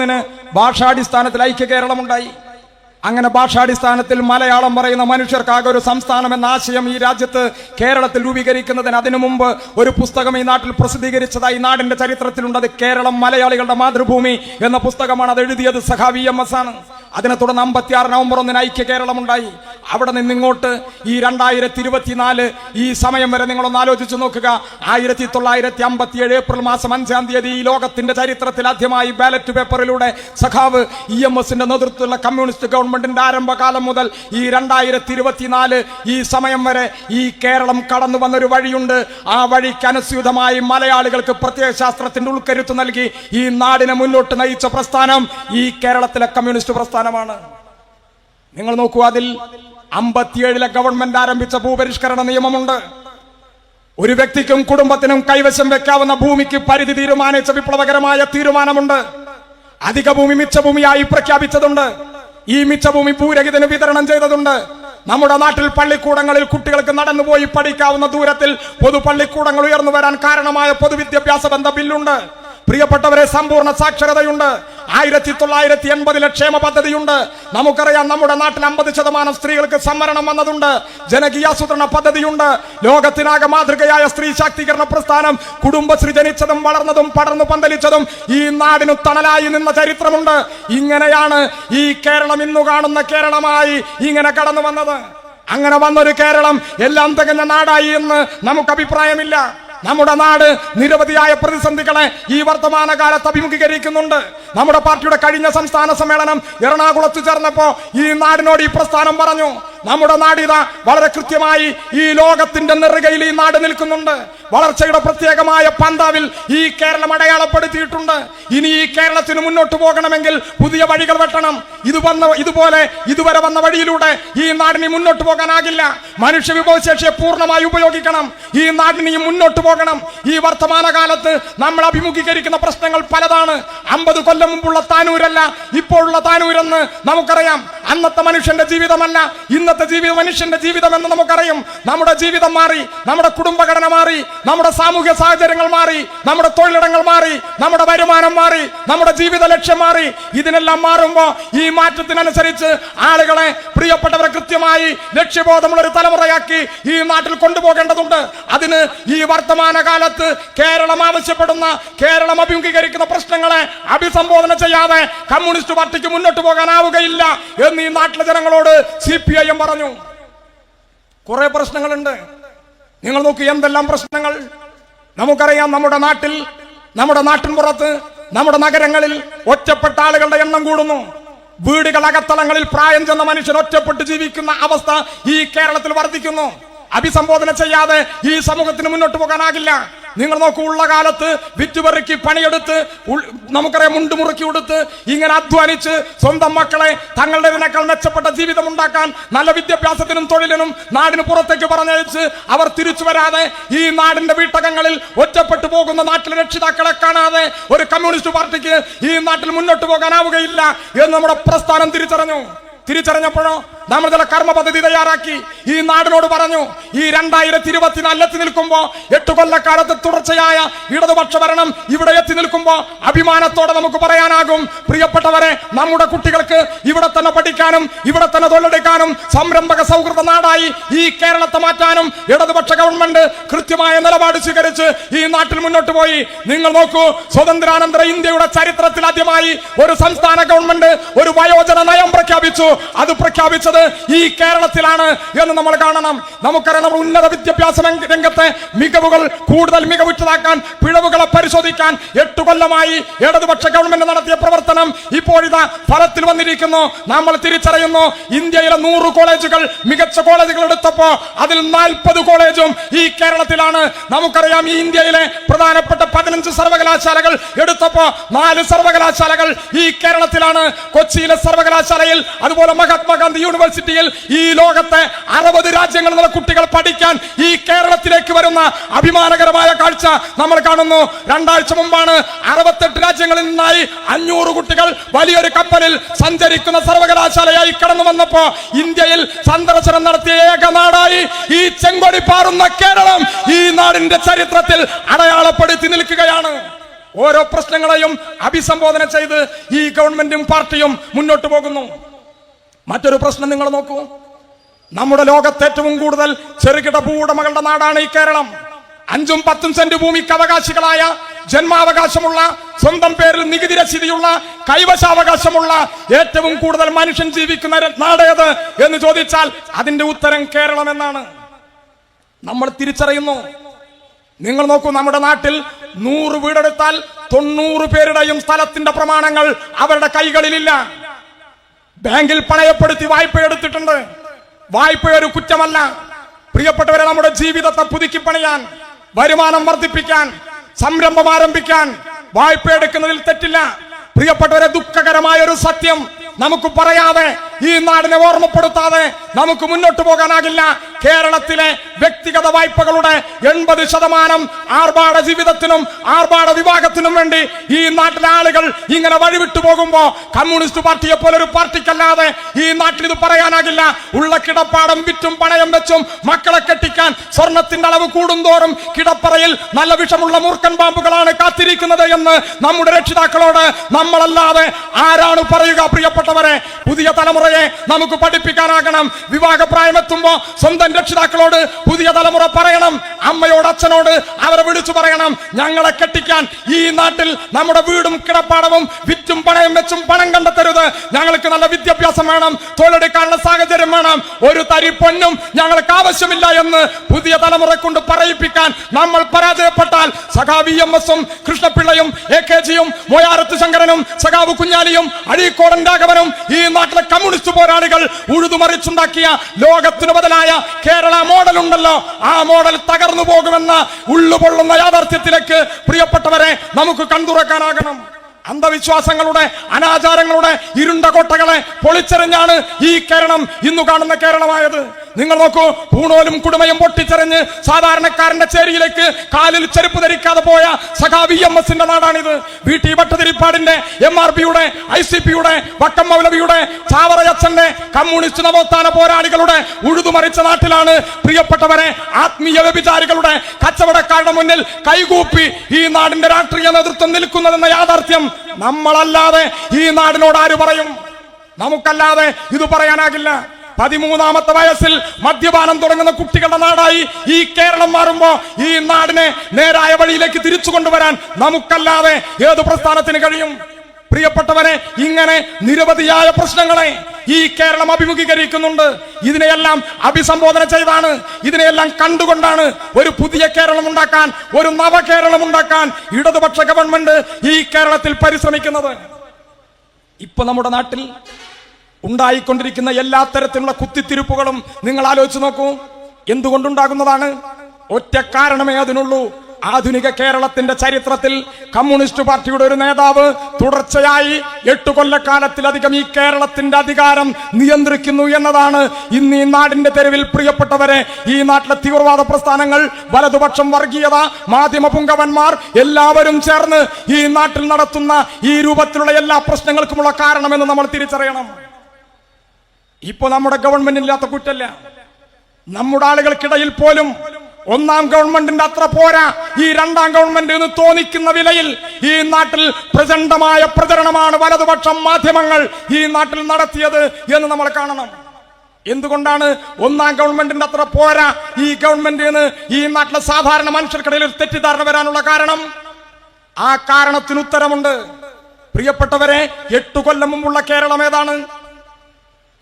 ഒന്നിന് ഭാഷാടിസ്ഥാനത്തിൽ ഐക്യ കേരളമുണ്ടായി അങ്ങനെ ഭാഷാടിസ്ഥാനത്തിൽ മലയാളം പറയുന്ന മനുഷ്യർക്കാകെ ഒരു സംസ്ഥാനം എന്ന ആശയം ഈ രാജ്യത്ത് കേരളത്തിൽ രൂപീകരിക്കുന്നതിന് അതിനു മുമ്പ് ഒരു പുസ്തകം ഈ നാട്ടിൽ പ്രസിദ്ധീകരിച്ചതായി നാടിന്റെ ചരിത്രത്തിലുണ്ട്. അത് കേരളം മലയാളികളുടെ മാതൃഭൂമി എന്ന പുസ്തകമാണ് അത് എഴുതിയത് സഖാവി എം എസ് ആണ്. അതിനെ തുടർന്ന് അമ്പത്തിയാറ് നവംബർ ഒന്നിന് ഐക്യ കേരളമുണ്ടായി. അവിടെ നിന്ന് ഇങ്ങോട്ട് ഈ രണ്ടായിരത്തി ഇരുപത്തിനാല് ഈ സമയം വരെ നിങ്ങളൊന്ന് ആലോചിച്ച് നോക്കുക. ആയിരത്തി തൊള്ളായിരത്തി അമ്പത്തി ഏഴ് ഏപ്രിൽ മാസം അഞ്ചാം തീയതി ഈ ലോകത്തിന്റെ ചരിത്രത്തിൽ ആദ്യമായി ബാലറ്റ് പേപ്പറിലൂടെ സഖാവ് ഇ എം എസിന്റെ നേതൃത്വത്തിലുള്ള കമ്മ്യൂണിസ്റ്റ് ഗവൺമെന്റിന്റെ ആരംഭകാലം മുതൽ ഈ രണ്ടായിരത്തി ഇരുപത്തിനാല് ഈ സമയം വരെ ഈ കേരളം കടന്നു വന്നൊരു വഴിയുണ്ട്. ആ വഴിക്ക് അനുസ്യൂതമായി മലയാളികൾക്ക് പ്രത്യയശാസ്ത്രത്തിന്റെ ഉൾക്കരുത്ത് നൽകി ഈ നാടിനെ മുന്നോട്ട് നയിച്ച പ്രസ്ഥാനം ഈ കേരളത്തിലെ കമ്മ്യൂണിസ്റ്റ് പ്രസ്ഥാനമാണ്. നിങ്ങൾ നോക്കൂ അതിൽ അമ്പത്തിയേഴിലെ ഗവൺമെന്റ് ആരംഭിച്ച ഭൂപരിഷ്കരണ നിയമമുണ്ട്. ഒരു വ്യക്തിക്കും കുടുംബത്തിനും കൈവശം വെക്കാവുന്ന ഭൂമിക്ക് പരിധി തീരുമാനിച്ച വിപ്ലവകരമായ തീരുമാനമുണ്ട്. അധിക ഭൂമി മിച്ച ഭൂമിയായി പ്രഖ്യാപിച്ചതുണ്ട്. ഈ മിച്ചഭൂമി ഭൂരഹിതന് വിതരണം ചെയ്തതുണ്ട്. നമ്മുടെ നാട്ടിൽ പള്ളിക്കൂടങ്ങളിൽ കുട്ടികൾക്ക് നടന്നുപോയി പഠിക്കാവുന്ന ദൂരത്തിൽ പൊതു പള്ളിക്കൂടങ്ങൾ ഉയർന്നു വരാൻ കാരണമായ പൊതുവിദ്യാഭ്യാസ ബന്ധ ബില്ലുണ്ട്. പ്രിയപ്പെട്ടവരെ സമ്പൂർണ സാക്ഷരതയുണ്ട്. ആയിരത്തി തൊള്ളായിരത്തി എൺപതിലെ ക്ഷേമ പദ്ധതിയുണ്ട്. നമുക്കറിയാം നമ്മുടെ നാട്ടിൽ അമ്പത് ശതമാനം സ്ത്രീകൾക്ക് സംവരണം വന്നതുണ്ട്. ജനകീയാസൂത്രണ പദ്ധതിയുണ്ട്. ലോകത്തിനാകെ മാതൃകയായ സ്ത്രീ ശാക്തീകരണ പ്രസ്ഥാനം കുടുംബശ്രീ ജനിച്ചതും വളർന്നതും പടർന്നു പന്തലിച്ചതും ഈ നാടിനു തണലായി നിന്ന ചരിത്രമുണ്ട്. ഇങ്ങനെയാണ് ഈ കേരളം ഇന്നു കാണുന്ന കേരളമായി ഇങ്ങനെ കടന്നു വന്നത്. അങ്ങനെ വന്നൊരു കേരളം എല്ലാം തികഞ്ഞ നാടായി എന്ന് നമുക്ക് അഭിപ്രായമില്ല. നമ്മുടെ നാട് നിരവധിയായ പ്രതിസന്ധികളെ ഈ വർത്തമാന കാലത്ത് അഭിമുഖീകരിക്കുന്നുണ്ട്. നമ്മുടെ പാർട്ടിയുടെ കഴിഞ്ഞ സംസ്ഥാന സമ്മേളനം എറണാകുളത്ത് ചേർന്നപ്പോൾ ഈ നാടിനോട് ഈ പ്രസ്ഥാനം പറഞ്ഞു. നമ്മുടെ നാടിത വളരെ കൃത്യമായി ഈ ലോകത്തിന്റെ നെറുകയിൽ ഈ നാട് നിൽക്കുന്നുണ്ട്. വളർച്ചയുടെ പ്രത്യേകമായ പന്താവിൽ ഈ കേരളം അടയാളപ്പെടുത്തിയിട്ടുണ്ട്. ഇനി ഈ കേരളത്തിന് മുന്നോട്ട് പോകണമെങ്കിൽ പുതിയ വഴികൾ വെട്ടണം. ഇത് വന്ന ഇതുപോലെ ഇതുവരെ വന്ന വഴിയിലൂടെ ഈ നാടിനെ മുന്നോട്ട് പോകാനാകില്ല. മനുഷ്യ വിഭവശേഷിയെ പൂർണമായി ഉപയോഗിക്കണം. ഈ നാടിന് മുന്നോട്ട് പോകണം. ഈ വർത്തമാന കാലത്ത് നമ്മൾ അഭിമുഖീകരിക്കുന്ന പ്രശ്നങ്ങൾ പലതാണ്. അമ്പത് കൊല്ലം മുമ്പുള്ള താനൂരല്ല ഇപ്പോഴുള്ള താനൂരെന്ന് നമുക്കറിയാം. അന്നത്തെ മനുഷ്യന്റെ ജീവിതമല്ല ഇന്നത്തെ ജീവിത മനുഷ്യന്റെ ജീവിതം എന്ന് നമുക്കറിയും. നമ്മുടെ ജീവിതം മാറി നമ്മുടെ കുടുംബഘടന മാറി നമ്മുടെ സാമൂഹ്യ സാഹചര്യങ്ങൾ മാറി നമ്മുടെ തൊഴിലിടങ്ങൾ മാറി നമ്മുടെ വരുമാനം മാറി നമ്മുടെ ജീവിത ലക്ഷ്യം മാറി. ഇതിനെല്ലാം മാറുമ്പോൾ ഈ മാറ്റത്തിനനുസരിച്ച് ആളുകളെ പ്രിയപ്പെട്ടവരെ കൃത്യമായി ലക്ഷ്യബോധമുള്ള ഒരു തലമുറയാക്കി ഈ നാട്ടിൽ കൊണ്ടുപോകേണ്ടതുണ്ട്. അതിന് ഈ വർത്തമാന കാലത്ത് കേരളം ആവശ്യപ്പെടുന്ന കേരളം അഭിമുഖീകരിക്കുന്ന പ്രശ്നങ്ങളെ അഭിസംബോധന ചെയ്യാതെ കമ്മ്യൂണിസ്റ്റ് പാർട്ടിക്ക് മുന്നോട്ട് പോകാനാവുകയില്ല എന്ന് ഈ നാട്ടിലെ ജനങ്ങളോട് സി പി ഐ എം പറഞ്ഞു. കുറെ പ്രശ്നങ്ങളുണ്ട്. നിങ്ങൾ നോക്കി എന്തെല്ലാം പ്രശ്നങ്ങൾ? നമുക്കറിയാം നമ്മുടെ നാട്ടിൽ നമ്മുടെ നാട്ടിൻപുറത്ത് നമ്മുടെ നഗരങ്ങളിൽ ഒറ്റപ്പെട്ട ആളുകളുടെ എണ്ണം കൂടുന്നു. വീടുകൾ അകത്തളങ്ങളിൽ പ്രായം ചെന്ന മനുഷ്യൻ ഒറ്റപ്പെട്ട് ജീവിക്കുന്ന അവസ്ഥ ഈ കേരളത്തിൽ വർദ്ധിക്കുന്നു. അഭിസംബോധന ചെയ്യാതെ ഈ സമൂഹത്തിന് മുന്നോട്ട് പോകാനാകില്ല. നിങ്ങൾ നോക്കൂ ഉള്ള കാലത്ത് വിറ്റുപെറുക്കി പണിയെടുത്ത് നമുക്കറിയാം മുണ്ട് മുറുക്കി കൊടുത്ത് ഇങ്ങനെ അധ്വാനിച്ച് സ്വന്തം മക്കളെ തങ്ങളുടേതിനേക്കാൾ മെച്ചപ്പെട്ട ജീവിതം ഉണ്ടാക്കാൻ നല്ല വിദ്യാഭ്യാസത്തിനും തൊഴിലിനും നാടിന് പുറത്തേക്ക് പറഞ്ഞയച്ച് അവർ തിരിച്ചു വരാതെ ഈ നാടിന്റെ വീട്ടകങ്ങളിൽ ഒറ്റപ്പെട്ടു പോകുന്ന നാട്ടിലെ രക്ഷിതാക്കളെ കാണാതെ ഒരു കമ്മ്യൂണിസ്റ്റ് പാർട്ടിക്ക് ഈ നാട്ടിൽ മുന്നോട്ട് പോകാനാവുകയില്ല എന്ന് നമ്മുടെ പ്രസ്ഥാനം തിരിച്ചറിഞ്ഞു. തിരിച്ചറിഞ്ഞപ്പോഴോ? നമ്മൾ ചില കർമ്മ പദ്ധതി തയ്യാറാക്കി. ഈ നാടിനോട് പറഞ്ഞു ഈ രണ്ടായിരത്തി ഇരുപത്തിനാലിൽ എത്തി നിൽക്കുമ്പോ എട്ട് കൊല്ലക്കാലത്ത് തുടർച്ചയായ ഇടതുപക്ഷ ഭരണം ഇവിടെ എത്തി നിൽക്കുമ്പോൾ അഭിമാനത്തോടെ നമുക്ക് പറയാനാകും. പ്രിയപ്പെട്ടവരെ നമ്മുടെ കുട്ടികൾക്ക് ഇവിടെ തന്നെ പഠിക്കാനും ഇവിടെ തന്നെ തൊഴിലെടുക്കാനും സംരംഭക സൗഹൃദ നാടായി ഈ കേരളത്തെ മാറ്റാനും ഇടതുപക്ഷ ഗവൺമെന്റ് കൃത്യമായ നിലപാട് സ്വീകരിച്ച് ഈ നാട്ടിൽ മുന്നോട്ട് പോയി. നിങ്ങൾ നോക്കൂ സ്വതന്ത്രാനന്തര ഇന്ത്യയുടെ ചരിത്രത്തിൽ ആദ്യമായി ഒരു സംസ്ഥാന ഗവൺമെന്റ് ഒരു വയോജന നയം പ്രഖ്യാപിച്ചു. അത് പ്രഖ്യാപിച്ചത് ഈ കേരളത്തിലാണ് എന്ന് നമ്മൾ കാണണം. നമുക്കറിയാം നമ്മുടെ ഉന്നത വിദ്യാഭ്യാസ രംഗത്തെ മികവുകൾ കൂടുതൽ മികവുറ്റതാക്കാൻ പിഴവുകളെ പരിശോധിക്കാൻ എട്ടു കൊല്ലമായി ഇടതുപക്ഷ ഗവൺമെന്റ് നടത്തിയ പ്രവർത്തനം ഇപ്പോഴിതാ ഫലത്തിൽ വന്നിരിക്കുന്നു. നമ്മൾ തിരിച്ചറിയുന്നു ഇന്ത്യയിലെ നൂറ് കോളേജുകൾ മികച്ച കോളേജുകൾ എടുത്തപ്പോ അതിൽ നാൽപ്പത് കോളേജും ഈ കേരളത്തിലാണ്. നമുക്കറിയാം ഈ ഇന്ത്യയിലെ പ്രധാനപ്പെട്ട പതിനഞ്ച് സർവകലാശാലകൾ എടുത്തപ്പോ നാല് സർവകലാശാലകൾ ഈ കേരളത്തിലാണ്. കൊച്ചിയിലെ സർവകലാശാലയിൽ അതുപോലെ മഹാത്മാഗാന്ധി യൂണിവേഴ്സിറ്റിയിൽ ഈ ലോകത്തെ അറുപത് രാജ്യങ്ങളിൽ നിന്നുള്ള കുട്ടികൾ പഠിക്കാൻ ഈ കേരളത്തിലേക്ക് വരുന്ന അഭിമാനകരമായ കാഴ്ച നമ്മൾ കാണുന്നു. രണ്ടാഴ്ച മുമ്പാണ് അറുപത്തെട്ട് രാജ്യങ്ങളിൽ നിന്നായി അഞ്ഞൂറ് കുട്ടികൾ വലിയൊരു കപ്പലിൽ സഞ്ചരിക്കുന്ന സർവകലാശാലയായി കടന്നു വന്നപ്പോ ഇന്ത്യയിൽ സന്ദർശനം നടത്തിയ ഏക നാടായി ഈ ചെങ്കൊടി പാറുന്ന കേരളം ഈ നാടിന്റെ ചരിത്രത്തിൽ അടയാളപ്പെടുത്തി നിൽക്കുകയാണ്. ഓരോ പ്രശ്നങ്ങളെയും അഭിസംബോധന ചെയ്ത് ഈ ഗവൺമെന്റും പാർട്ടിയും മുന്നോട്ട് പോകുന്നു. മറ്റൊരു പ്രശ്നം നിങ്ങൾ നോക്കൂ. നമ്മുടെ ലോകത്ത് ഏറ്റവും കൂടുതൽ ചെറുകിട ഭൂവുടമകളുടെ നാടാണ് ഈ കേരളം. അഞ്ചും പത്തും സെന്റ് ഭൂമിക്ക് അവകാശികളായ ജന്മാവകാശമുള്ള സ്വന്തം പേരിൽ നികുതി രസീതിയുള്ള കൈവശാവകാശമുള്ള ഏറ്റവും കൂടുതൽ മനുഷ്യൻ ജീവിക്കുന്ന നാടേത് എന്ന് ചോദിച്ചാൽ അതിന്റെ ഉത്തരം കേരളം എന്നാണ്. നമ്മൾ തിരിച്ചറിയുന്നു. നിങ്ങൾ നോക്കൂ നമ്മുടെ നാട്ടിൽ നൂറ് വീടെടുത്താൽ തൊണ്ണൂറ് പേരുടെയും സ്ഥലത്തിന്റെ പ്രമാണങ്ങൾ അവരുടെ കൈകളിലില്ല. ബാങ്കിൽ പണയപ്പെടുത്തി വായ്പ എടുത്തിട്ടുണ്ട്. വായ്പ ഒരു കുറ്റമല്ല. പ്രിയപ്പെട്ടവരെ നമ്മുടെ ജീവിതത്തെ പുതുക്കി പണിയാൻ വരുമാനം വർദ്ധിപ്പിക്കാൻ സംരംഭം ആരംഭിക്കാൻ വായ്പ എടുക്കുന്നതിൽ തെറ്റില്ല. പ്രിയപ്പെട്ടവരെ ദുഃഖകരമായ ഒരു സത്യം നമുക്ക് പറയാതെ ഈ നാടിനെ ഓർമ്മപ്പെടുത്താതെ നമുക്ക് മുന്നോട്ട് പോകാനാകില്ല. കേരളത്തിലെ വ്യക്തിഗത വായ്പകളുടെ എൺപത് ശതമാനം ആർഭാട ജീവിതത്തിനും ആർഭാട വിഭാഗത്തിനും വേണ്ടി ഈ നാട്ടിലെ ആളുകൾ ഇങ്ങനെ വഴിവിട്ടു പോകുമ്പോൾ കമ്മ്യൂണിസ്റ്റ് പാർട്ടിയെ പോലെ ഒരു പാർട്ടിക്കല്ലാതെ ഈ നാട്ടിൽ ഇത് പറയാനാകില്ല. ഉള്ള കിടപ്പാടം വിറ്റും പണയം വെച്ചും മക്കളെ കെട്ടിക്കാൻ സ്വർണത്തിന്റെ അളവ് കൂടുന്തോറും കിടപ്പറയിൽ നല്ല വിഷമുള്ള മൂർക്കൻ പാമ്പുകളാണ് കാത്തിരിക്കുന്നത് എന്ന് നമ്മുടെ രക്ഷിതാക്കളോട് നമ്മളല്ലാതെ ആരാണ് പറയുക പ്രിയപ്പെട്ടവരെ? പുതിയ തലമുറയെ നമുക്ക് പഠിപ്പിക്കാനാകണം. വിവാഹപ്രായമെത്തുമ്പോ സ്വന്തം രക്ഷിതാക്കളോട് പുതിയ തലമുറ പറയണം. അമ്മയോട് അച്ഛനോട് അവരെ വിളിച്ചു പറയണം. ഞങ്ങളെ കെട്ടിക്കാൻ ഈ നാട്ടിൽ നമ്മുടെ വീടും കിടപ്പാടവും വിറ്റും പണയം വെച്ചും പണം കണ്ടെത്തരുത്. ഞങ്ങൾക്ക് നല്ല വിദ്യാഭ്യാസം വേണം. തൊഴിലെടുക്കാനുള്ള സാഹചര്യം വേണം. ഒരു തരി പൊന്നും ഞങ്ങൾക്ക് ആവശ്യമില്ല എന്ന് പുതിയ തലമുറ കൊണ്ട് പറയിപ്പിക്കാൻ നമ്മൾ പരാജയപ്പെട്ടാൽ സഖാവി എം എസും കൃഷ്ണപിള്ളയും എ കെ ജിയും മൊയാറത്ത് ശങ്കരനും സഖാവ് കുഞ്ഞാലിയും അഴീക്കോടൻ രാഘവനും ഈ നാട്ടിലെ കമ്മ്യൂണിസ്റ്റ് പോരാളികൾ ഉഴുതുമറിച്ചുണ്ടാക്കിയ ലോകത്തിനു ബദലായ കേരള മോഡൽ ഉണ്ടല്ലോ. ആ മോഡൽ തകർന്നു പോകുമെന്ന ഉള്ളുപൊള്ളുന്ന യാഥാർത്ഥ്യത്തിലേക്ക് പ്രിയപ്പെട്ടവരെ നമുക്ക് കണ്ടുറക്കാനാകണം. അന്ധവിശ്വാസങ്ങളുടെ അനാചാരങ്ങളുടെ ഇരുണ്ട കോട്ടകളെ പൊളിച്ചെറിഞ്ഞാണ് ഈ കേരളം ഇന്ന് കാണുന്ന കേരളമായത്. നിങ്ങൾ നോക്കൂ പൂണോലും കുടുമയും പൊട്ടിച്ചെറിഞ്ഞ് സാധാരണക്കാരന്റെ ചേരിയിലേക്ക് കാലിൽ ചെരുപ്പ് ധരിക്കാതെ പോയ സഖാ വി എം എസിന്റെ നാടാണിത്. വി ടി ഭട്ടതിരിപ്പാടിന്റെ എം ആർ പിയുടെ ഐ സി പിയുടെ വക്കം മൗലവിയുടെ ചാവറയച്ചന്റെ കമ്മ്യൂണിസ്റ്റ് നവോത്ഥാന പോരാളികളുടെ ഉഴുതുമറിച്ച നാട്ടിലാണ് പ്രിയപ്പെട്ടവരെ ആത്മീയ വ്യഭിചാരികളുടെ കച്ചവടക്കാരുടെ മുന്നിൽ കൈകൂപ്പി ഈ നാടിന്റെ രാഷ്ട്രീയ നേതൃത്വം നിൽക്കുന്നതെന്ന യാഥാർത്ഥ്യം നമ്മളല്ലാതെ ഈ നാടിനോട് ആര് പറയും? നമുക്കല്ലാതെ ഇത് പറയാനാകില്ല. പതിമൂന്നാമത്തെ വയസ്സിൽ മദ്യപാനം തുടങ്ങുന്ന കുട്ടികളുടെ നാടായി ഈ കേരളം മാറുമ്പോ ഈ നാടിനെ നേരായ വഴിയിലേക്ക് തിരിച്ചു കൊണ്ടുവരാൻ നമുക്കല്ലാതെ ഏത് പ്രസ്ഥാനത്തിന് കഴിയും? പ്രിയപ്പെട്ടവരെ ഇങ്ങനെ നിരവധിയായ പ്രശ്നങ്ങളെ ഈ കേരളം അഭിമുഖീകരിക്കുന്നുണ്ട്. ഇതിനെയെല്ലാം അഭിസംബോധന ചെയ്താണ്. ഇതിനെയെല്ലാം കണ്ടുകൊണ്ടാണ് ഒരു പുതിയ കേരളം ഉണ്ടാക്കാൻ ഒരു നവകേരളം ഉണ്ടാക്കാൻ ഇടതുപക്ഷ ഗവൺമെന്റ് ഈ കേരളത്തിൽ പരിശ്രമിക്കുന്നത്. ഇപ്പൊ നമ്മുടെ നാട്ടിൽ ഉണ്ടായിക്കൊണ്ടിരിക്കുന്ന എല്ലാ തരത്തിലുള്ള കുത്തിത്തിരിപ്പുകളും നിങ്ങൾ ആലോചിച്ച് നോക്കൂ. എന്തുകൊണ്ടുണ്ടാകുന്നതാണ്? ഒറ്റ കാരണമേ അതിനുള്ളൂ. ആധുനിക കേരളത്തിന്റെ ചരിത്രത്തിൽ കമ്മ്യൂണിസ്റ്റ് പാർട്ടിയുടെ ഒരു നേതാവ് തുടർച്ചയായി എട്ടു കൊല്ലക്കാലത്തിലധികം ഈ കേരളത്തിന്റെ അധികാരം നിയന്ത്രിക്കുന്നു എന്നതാണ് ഇന്ന് ഈ നാടിന്റെ തെരുവിൽ പ്രിയപ്പെട്ടവരെ. ഈ നാട്ടിലെ തീവ്രവാദ പ്രസ്ഥാനങ്ങൾ വലതുപക്ഷം വർഗീയത മാധ്യമ പുങ്കവന്മാർ എല്ലാവരും ചേർന്ന് ഈ നാട്ടിൽ നടത്തുന്ന ഈ രൂപത്തിലുള്ള എല്ലാ പ്രശ്നങ്ങൾക്കുമുള്ള കാരണമെന്ന് നമ്മൾ തിരിച്ചറിയണം. ഇപ്പൊ നമ്മുടെ ഗവൺമെന്റില്ലാത്ത കുറ്റല്ല. നമ്മുടെ ആളുകൾക്കിടയിൽ പോലും ഒന്നാം ഗവൺമെന്റിന്റെ അത്ര പോരാ. ഈ രണ്ടാം ഗവൺമെന്റ് എന്ന് തോന്നിക്കുന്ന വിലയിൽ ഈ നാട്ടിൽ പ്രചണ്ഡമായ പ്രചരണമാണ് വലതുപക്ഷം മാധ്യമങ്ങൾ ഈ നാട്ടിൽ നടത്തിയത് എന്ന് നമ്മൾ കാണണം. എന്തുകൊണ്ടാണ് ഒന്നാം ഗവൺമെന്റിന്റെ അത്ര പോരാ? ഈ ഗവൺമെന്റ് എന്ന് ഈ നാട്ടിലെ സാധാരണ മനുഷ്യർക്കിടയിൽ ഒരു തെറ്റിദ്ധാരണ വരാനുള്ള കാരണം? ആ കാരണത്തിന് ഉത്തരമുണ്ട്. പ്രിയപ്പെട്ടവരെ എട്ടു കൊല്ലം മുമ്പുള്ള കേരളം ഏതാണ്?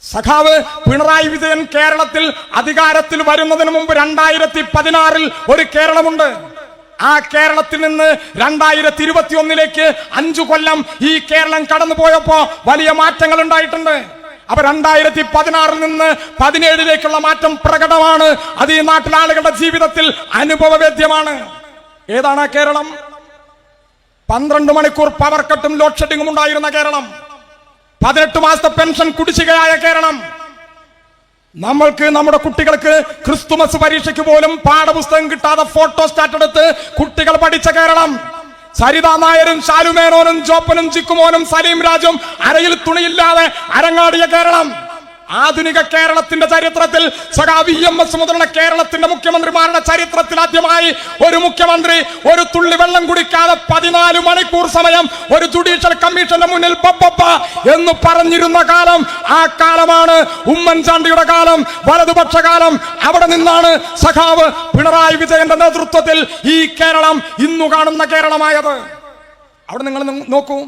സഖാവ് പിണറായി വിജയൻ കേരളത്തിൽ അധികാരത്തിൽ വരുന്നതിന് മുമ്പ് രണ്ടായിരത്തി പതിനാറിൽ ഒരു കേരളമുണ്ട്. ആ കേരളത്തിൽ നിന്ന് രണ്ടായിരത്തി ഇരുപത്തി ഒന്നിലേക്ക് അഞ്ചു കൊല്ലം ഈ കേരളം കടന്നു പോയപ്പോ വലിയ മാറ്റങ്ങൾ ഉണ്ടായിട്ടുണ്ട്. അപ്പൊ രണ്ടായിരത്തി പതിനാറിൽ നിന്ന് പതിനേഴിലേക്കുള്ള മാറ്റം പ്രകടമാണ്. അത് ഈ നാട്ടിലെ ആളുകളുടെ ജീവിതത്തിൽ അനുഭവവേദ്യമാണ്. ഏതാണ് ആ കേരളം? പന്ത്രണ്ട് മണിക്കൂർ പവർ കട്ടും ലോഡ് ഷെഡിങ്ങും ഉണ്ടായിരുന്ന കേരളം. പതിനെട്ട് മാസത്തെ പെൻഷൻ കുടിശ്ശികയായ കേരളം. നമ്മൾക്ക് നമ്മുടെ കുട്ടികൾക്ക് ക്രിസ്തുമസ് പരീക്ഷയ്ക്ക് പോലും പാഠപുസ്തകം കിട്ടാതെ ഫോട്ടോ സ്റ്റാറ്റ് എടുത്ത് കുട്ടികൾ പഠിച്ച കേരളം. സരിതാ നായരും ശാലുമേനോനും ജോപ്പനും ചിക്കുമോനും സലീം രാജും അരയിൽ തുണിയില്ലാതെ അരങ്ങാടിയ കേരളം. ആധുനിക കേരളത്തിന്റെ ചരിത്രത്തിൽ സഖാ വി എം എസ് മുതലുള്ള കേരളത്തിന്റെ മുഖ്യമന്ത്രിമാരുടെ ചരിത്രത്തിൽ ആദ്യമായി ഒരു മുഖ്യമന്ത്രി ഒരു തുള്ളി വെള്ളം കുടിക്കാതെ പതിനാല് മണിക്കൂർ സമയം ഒരു ജുഡീഷ്യൽ കമ്മീഷന്റെ മുന്നിൽ പപ്പപ്പ എന്ന് പറഞ്ഞിരുന്ന കാലം ആ കാലമാണ് ഉമ്മൻചാണ്ടിയുടെ കാലം വലതുപക്ഷ കാലം. അവിടെ നിന്നാണ് സഖാവ് പിണറായി വിജയന്റെ നേതൃത്വത്തിൽ ഈ കേരളം ഇന്നു കാണുന്ന കേരളമായത്. അവിടെ നിങ്ങൾ നോക്കൂ.